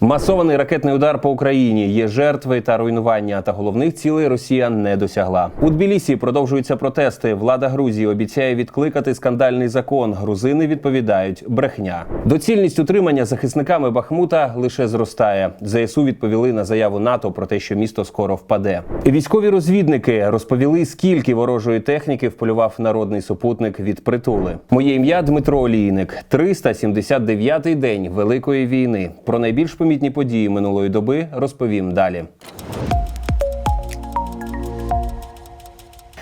Масований ракетний удар по Україні є жертви та руйнування. Та головних цілей Росія не досягла. У Тбілісі продовжуються протести. Влада Грузії обіцяє відкликати скандальний закон. Грузини відповідають брехня. Доцільність утримання захисниками Бахмута лише зростає. ЗСУ відповіли на заяву НАТО про те, що місто скоро впаде. Військові розвідники розповіли, скільки ворожої техніки вполював народний супутник від притули. Моє ім'я Дмитро Олійник. 379-й день Великої війни. Про найбільш помітні події минулої доби розповім далі.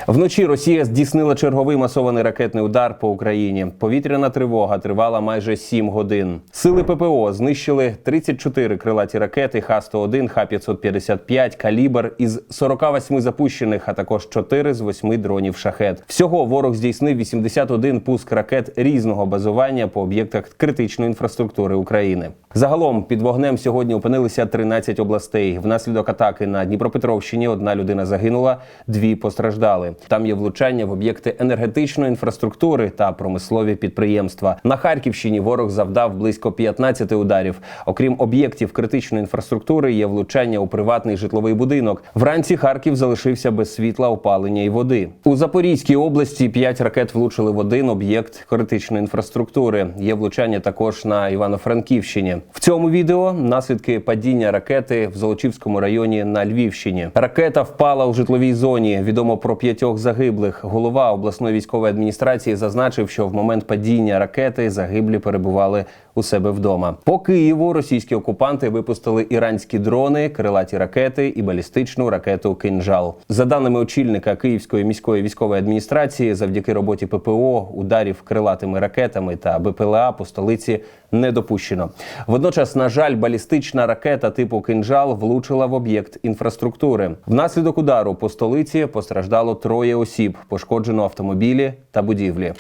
Вночі Росія здійснила черговий масований ракетний удар по Україні. Повітряна тривога тривала майже 7 годин. Сили ППО знищили 34 крилаті ракети Х-101, Х-555, калібр із 48 запущених, а також 4 з 8 дронів шахет. Всього ворог здійснив 81 пуск ракет різного базування по об'єктах критичної інфраструктури України. Загалом під вогнем сьогодні опинилися 13 областей. Внаслідок атаки на Дніпропетровщині одна людина загинула, дві постраждали. Там є влучання в об'єкти енергетичної інфраструктури та промислові підприємства. На Харківщині ворог завдав близько 15 ударів. Окрім об'єктів критичної інфраструктури, є влучання у приватний житловий будинок. Вранці Харків залишився без світла, опалення і води. У Запорізькій області 5 ракет влучили в один об'єкт критичної інфраструктури. Є влучання також на Івано-Франківщині. В цьому відео наслідки падіння ракети в Золочівському районі на Львівщині. Ракета впала у житловій зоні. Відомо про п'ятьох загиблих. Голова обласної військової адміністрації зазначив, що в момент падіння ракети загиблі перебували у себе вдома. По Києву російські окупанти випустили іранські дрони, крилаті ракети і балістичну ракету Кинжал. За даними очільника Київської міської військової адміністрації, завдяки роботі ППО ударів крилатими ракетами та БПЛА по столиці не допущено. Водночас, на жаль, балістична ракета типу кинжал влучила в об'єкт інфраструктури. Внаслідок удару по столиці постраждало троє осіб, пошкоджено автомобілі та будівлі.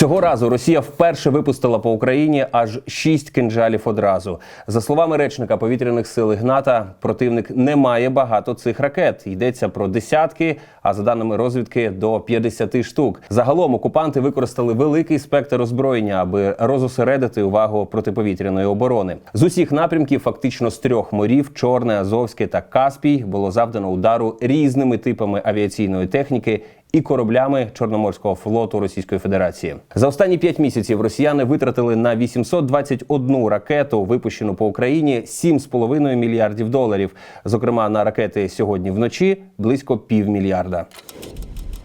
Цього разу Росія вперше випустила по Україні аж шість кинджалів одразу. За словами речника повітряних сил Ігната, противник не має багато цих ракет. Йдеться про десятки, а за даними розвідки до 50 штук. Загалом окупанти використали великий спектр озброєння, аби розосередити увагу протиповітряної оборони. З усіх напрямків, фактично з трьох морів Чорне, Азовське та Каспій, було завдано удару різними типами авіаційної техніки і кораблями Чорноморського флоту Російської Федерації. За останні п'ять місяців росіяни витратили на 821 ракету, випущену по Україні 7,5 мільярдів доларів. Зокрема, на ракети сьогодні вночі близько півмільярда.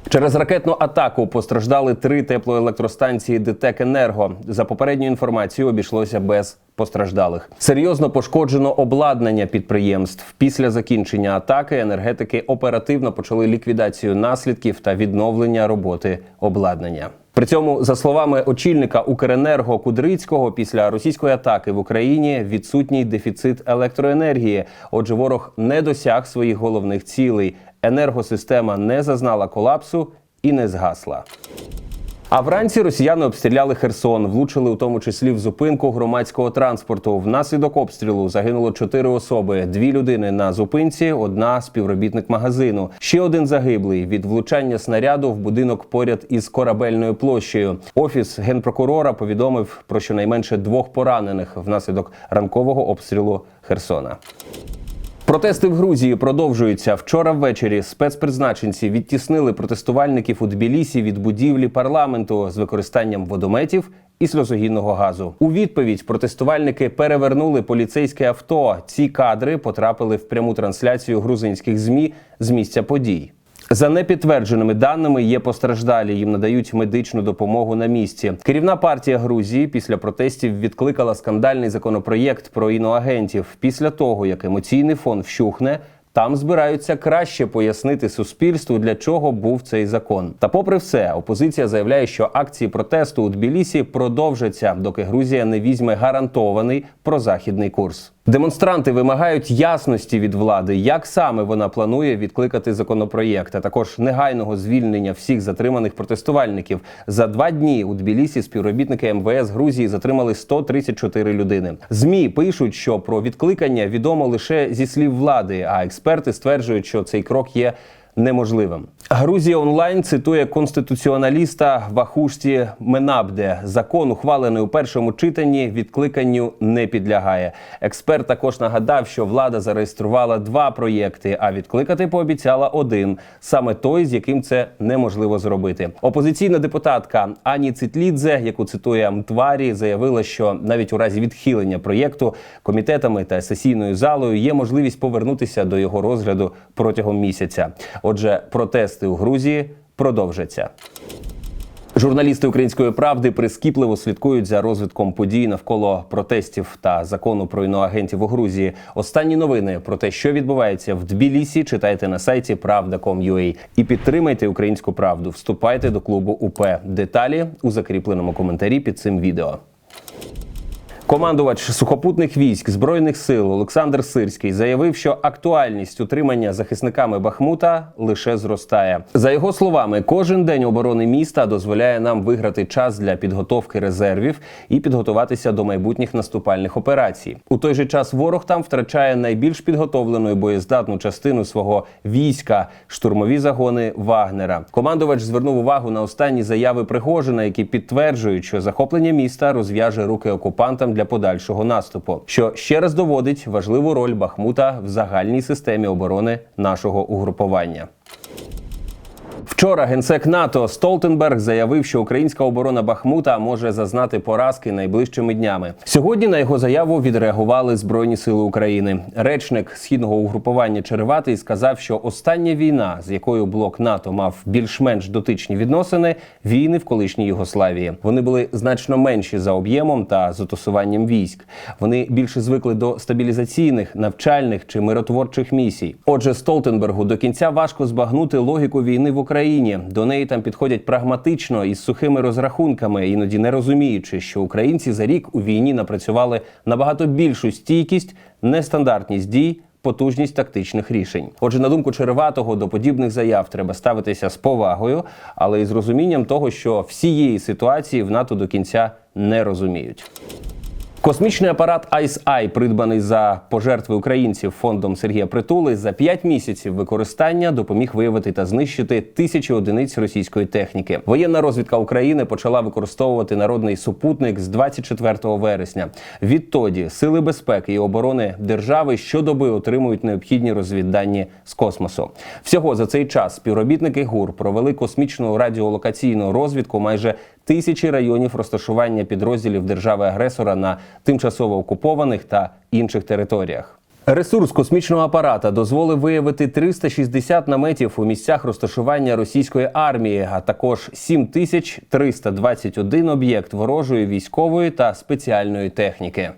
Через ракетну атаку постраждали три теплоелектростанції ДТЕК Енерго. За попередньою інформацією обійшлося без постраждалих. Серйозно пошкоджено обладнання підприємств. Після закінчення атаки енергетики оперативно почали ліквідацію наслідків та відновлення роботи обладнання. При цьому, за словами очільника Укренерго Кудрицького, після російської атаки в Україні відсутній дефіцит електроенергії. Отже, ворог не досяг своїх головних цілей. Енергосистема не зазнала колапсу і не згасла. А вранці росіяни обстріляли Херсон, влучили у тому числі в зупинку громадського транспорту. Внаслідок обстрілу загинуло чотири особи: дві людини на зупинці, одна співробітник магазину. Ще один загиблий від влучання снаряду в будинок поряд із корабельною площею. Офіс генпрокурора повідомив про щонайменше двох поранених внаслідок ранкового обстрілу Херсона. Протести в Грузії продовжуються. Вчора ввечері спецпризначенці відтіснили протестувальників у Тбілісі від будівлі парламенту з використанням водометів і сльозогінного газу. У відповідь протестувальники перевернули поліцейське авто. Ці кадри потрапили в пряму трансляцію грузинських змі з місця подій. За непідтвердженими даними є постраждалі. Їм надають медичну допомогу на місці. Керівна партія Грузії після протестів відкликала скандальний законопроєкт про іноагентів. Після того як емоційний фон вщухне. Там збираються краще пояснити суспільству, для чого був цей закон. Та, попри все, опозиція заявляє, що акції протесту у Тбілісі продовжаться, доки Грузія не візьме гарантований прозахідний курс. Демонстранти вимагають ясності від влади, як саме вона планує відкликати законопроєкт, а також негайного звільнення всіх затриманих протестувальників. За два дні у Тбілісі співробітники МВС Грузії затримали 134 людини. Змі пишуть, що про відкликання відомо лише зі слів влади, а експерти стверджують, що цей крок є неможливим. Грузія онлайн цитує конституціоналіста Вахушті Менабде. Закон, ухвалений у першому читанні, відкликанню не підлягає. Експерт також нагадав, що влада зареєструвала два проєкти, а відкликати пообіцяла один саме той, з яким це неможливо зробити. Опозиційна депутатка Ані Цитлідзе, яку цитує Мтварі, заявила, що навіть у разі відхилення проєкту комітетами та сесійною залою є можливість повернутися до його розгляду протягом місяця. Отже, протести у Грузії продовжаться. Журналісти української правди прискіпливо слідкують за розвитком подій навколо протестів та закону про іноагентів у Грузії. Останні новини про те, що відбувається в Тбілісі, читайте на сайті Правда.com.ua. і підтримайте українську правду. Вступайте до клубу УП. Деталі у закріпленому коментарі під цим відео. Командувач сухопутних військ збройних сил Олександр Сирський заявив, що актуальність утримання захисниками Бахмута лише зростає. За його словами, кожен день оборони міста дозволяє нам виграти час для підготовки резервів і підготуватися до майбутніх наступальних операцій. У той же час ворог там втрачає найбільш підготовлену і боєздатну частину свого війська штурмові загони Вагнера. Командувач звернув увагу на останні заяви Пригожина, які підтверджують, що захоплення міста розв'яже руки окупантам для подальшого наступу, що ще раз доводить важливу роль Бахмута в загальній системі оборони нашого угрупування. Вчора генсек НАТО Столтенберг заявив, що українська оборона Бахмута може зазнати поразки найближчими днями. Сьогодні на його заяву відреагували Збройні Сили України. Речник східного угрупування Череватий сказав, що остання війна, з якою блок НАТО мав більш-менш дотичні відносини, війни в колишній Югославії. Вони були значно менші за об'ємом та застосуванням військ. Вони більше звикли до стабілізаційних, навчальних чи миротворчих місій. Отже, Столтенбергу до кінця важко збагнути логіку війни в Україні. До неї там підходять прагматично із сухими розрахунками, іноді не розуміючи, що українці за рік у війні напрацювали набагато більшу стійкість, нестандартність дій. Потужність тактичних рішень. Отже, на думку Череватого, до подібних заяв треба ставитися з повагою, але із розумінням того, що всієї ситуації в НАТО до кінця не розуміють. Космічний апарат Ice-Eye, придбаний за пожертви українців фондом Сергія Притули, за 5 місяців використання допоміг виявити та знищити тисячі одиниць російської техніки. Воєнна розвідка України почала використовувати народний супутник з 24 вересня. Відтоді сили безпеки і оборони держави щодоби отримують необхідні розвіддані з космосу. Всього за цей час співробітники ГУР провели космічну радіолокаційну розвідку майже тисячі районів розташування підрозділів держави-агресора на тимчасово окупованих та інших територіях. Ресурс космічного апарата дозволив виявити 360 наметів у місцях розташування російської армії, а також 7321 об'єкт ворожої військової та спеціальної техніки.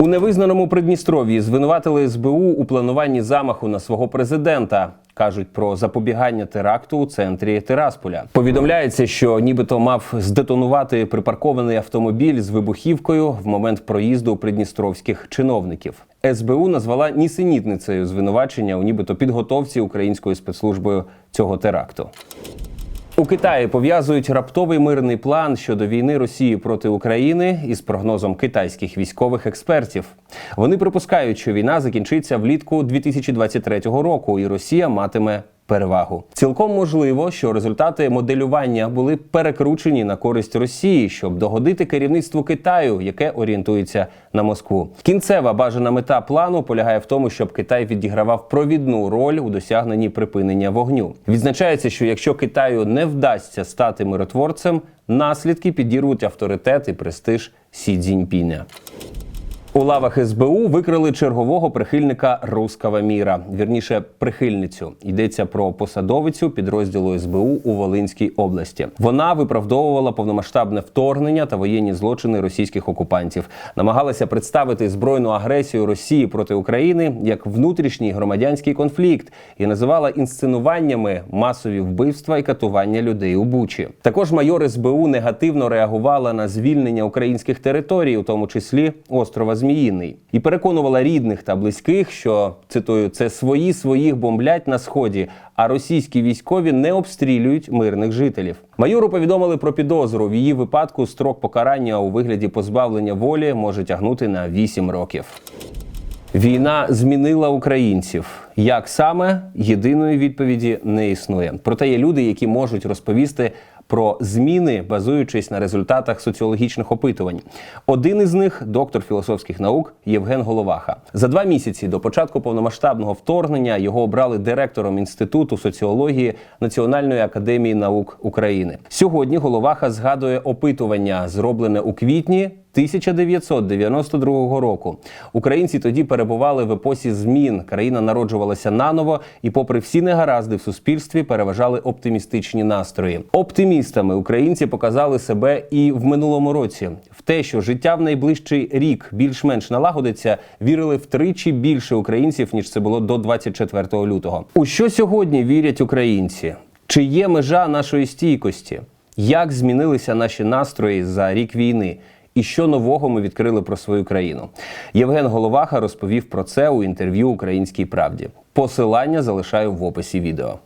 У невизнаному Придністров'ї звинуватили СБУ у плануванні замаху на свого президента. Кажуть про запобігання теракту у центрі Тирасполя. Повідомляється, що нібито мав здетонувати припаркований автомобіль з вибухівкою в момент проїзду придністровських чиновників. СБУ назвала нісенітницею звинувачення у нібито підготовці українською спецслужбою цього теракту. У Китаї пов'язують раптовий мирний план щодо війни Росії проти України із прогнозом китайських військових експертів. Вони припускають, що війна закінчиться влітку 2023 року, і Росія матиме перевагу. Цілком можливо, що результати моделювання були перекручені на користь Росії, щоб догодити керівництву Китаю, яке орієнтується на Москву. Кінцева бажана мета плану полягає в тому, щоб Китай відігравав провідну роль у досягненні припинення вогню. Відзначається, що якщо Китаю не вдасться стати миротворцем, наслідки підірвуть авторитет і престиж Сі Цзіньпіня. У лавах СБУ викрили чергового прихильника рускава міра, вірніше прихильницю. Йдеться про посадовицю підрозділу СБУ у Волинській області. Вона виправдовувала повномасштабне вторгнення та воєнні злочини російських окупантів, намагалася представити збройну агресію Росії проти України як внутрішній громадянський конфлікт і називала інсценуваннями масові вбивства і катування людей у Бучі. Також майор СБУ негативно реагувала на звільнення українських територій, у тому числі острова Зміїний, і переконувала рідних та близьких, що цитую, це свої своїх бомблять на сході, а російські військові не обстрілюють мирних жителів. Майору повідомили про підозру. В її випадку строк покарання у вигляді позбавлення волі може тягнути на 8 років. Війна змінила українців. Як саме єдиної відповіді не існує. Проте є люди, які можуть розповісти про зміни, базуючись на результатах соціологічних опитувань. Один із них доктор філософських наук Євген Головаха. За два місяці до початку повномасштабного вторгнення його обрали директором інституту соціології Національної академії наук України. Сьогодні Головаха згадує опитування, зроблене у квітні 1992 року. Українці тоді перебували в епосі змін. Країна народжувалася наново, і, попри всі негаразди в суспільстві, переважали оптимістичні настрої. Оптимістами українці показали себе і в минулому році. В те, що життя в найближчий рік більш-менш налагодиться, вірили втричі більше українців ніж це було до 24 лютого. У що сьогодні вірять українці? Чи є межа нашої стійкості? Як змінилися наші настрої за рік війни? І що нового ми відкрили про свою країну? Євген Головаха розповів про це у інтерв'ю Українській правді. Посилання залишаю в описі відео.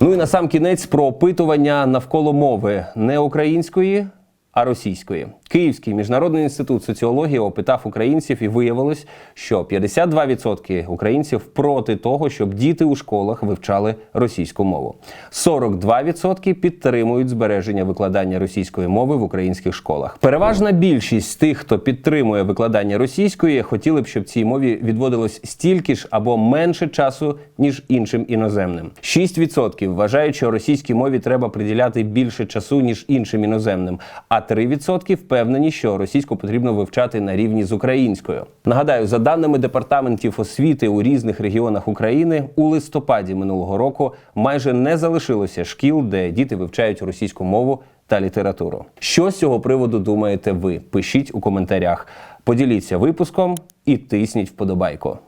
Ну і на сам кінець про опитування навколо мови не української, а російської. Київський міжнародний інститут соціології опитав українців і виявилось, що 52% українців проти того, щоб діти у школах вивчали російську мову. 42% підтримують збереження викладання російської мови в українських школах. Переважна більшість тих, хто підтримує викладання російської, хотіли б, щоб цій мові відводилось стільки ж або менше часу, ніж іншим іноземним. 6% вважають, що російській мові треба приділяти більше часу, ніж іншим іноземним. А 3% впевнені, що російську потрібно вивчати на рівні з українською. Нагадаю, за даними департаментів освіти у різних регіонах України, у листопаді минулого року майже не залишилося шкіл, де діти вивчають російську мову та літературу. Що з цього приводу думаєте ви? Пишіть у коментарях. Поділіться випуском і тисніть вподобайку.